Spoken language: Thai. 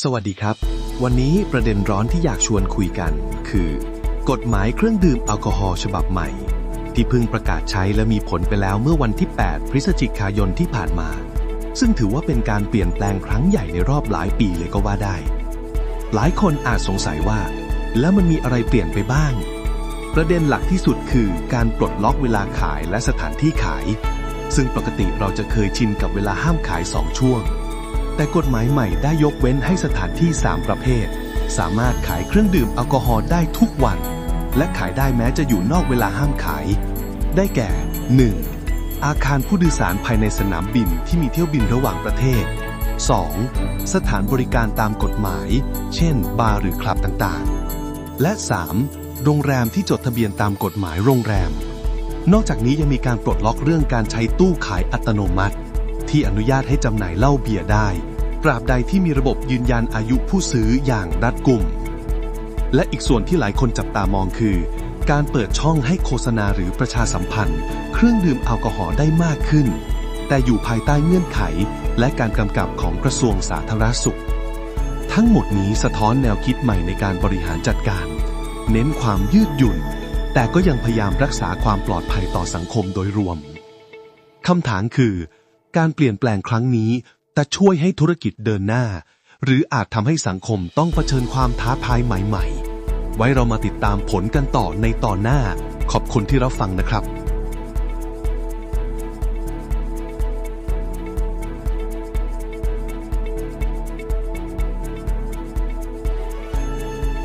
สวัสดีครับ วันนี้ประเด็นร้อนที่อยากชวนคุยกัน คือ กฎหมายเครื่องดื่มแอลกอฮอล์ฉบับใหม่ ที่เพิ่งประกาศใช้และมีผลไปแล้วเมื่อวันที่ 8 พฤศจิกายนที่ผ่านมา ซึ่งถือว่าเป็นการเปลี่ยนแปลงครั้งใหญ่ในรอบหลายปีเลยก็ว่าได้ หลายคนอาจสงสัยว่า แล้วมันมีอะไรเปลี่ยนไปบ้าง ประเด็นหลักที่สุดคือการปลดล็อกเวลาขายและสถานที่ขาย ซึ่งปกติเราจะเคยชินกับเวลาห้ามขาย 2 ช่วง แต่กฎหมายใหม่ได้ยกเว้นให้สถานที่ 3 ประเภท สามารถขายเครื่องดื่มแอลกอฮอล์ได้ทุกวัน และขายได้แม้จะอยู่นอกเวลาห้ามขาย ได้แก่ 1. อาคารผู้โดยสารภายในสนามบินที่มีเที่ยวบินระหว่างประเทศ 2. สถานบริการตามกฎหมาย เช่น บาร์หรือคลับต่างๆ และ 3. โรงแรมที่จดทะเบียนตามกฎหมายโรงแรม นอกจากนี้ยังมีการปลดล็อกเรื่องการใช้ตู้ขายอัตโนมัติ ที่อนุญาตให้จำหน่ายเหล้าเบียร์ได้ ตราบใดที่มีระบบยืนยันอายุผู้ซื้ออย่างรัดกุม และอีกส่วนที่หลายคนจับตามองคือ การเปิดช่องให้โฆษณาหรือประชาสัมพันธ์ เครื่องดื่มแอลกอฮอล์ได้มากขึ้น แต่อยู่ภายใต้เงื่อนไข และการกำกับของกระทรวงสาธารณสุข ทั้งหมดนี้สะท้อนแนวคิดใหม่ในการบริหารจัดการ เน้นความยืดหยุ่น แต่ก็ยังพยายามรักษาความปลอดภัยต่อสังคมโดยรวมคำถามคือ การเปลี่ยนแปลงครั้งนี้ แต่ช่วยให้ธุรกิจเดินหน้า หรืออาจทำให้สังคมต้องเผชิญความท้าทายใหม่ ๆ ไว้เรามาติดตามผลกันต่อในตอนหน้า ขอบคุณที่รับฟังนะครับ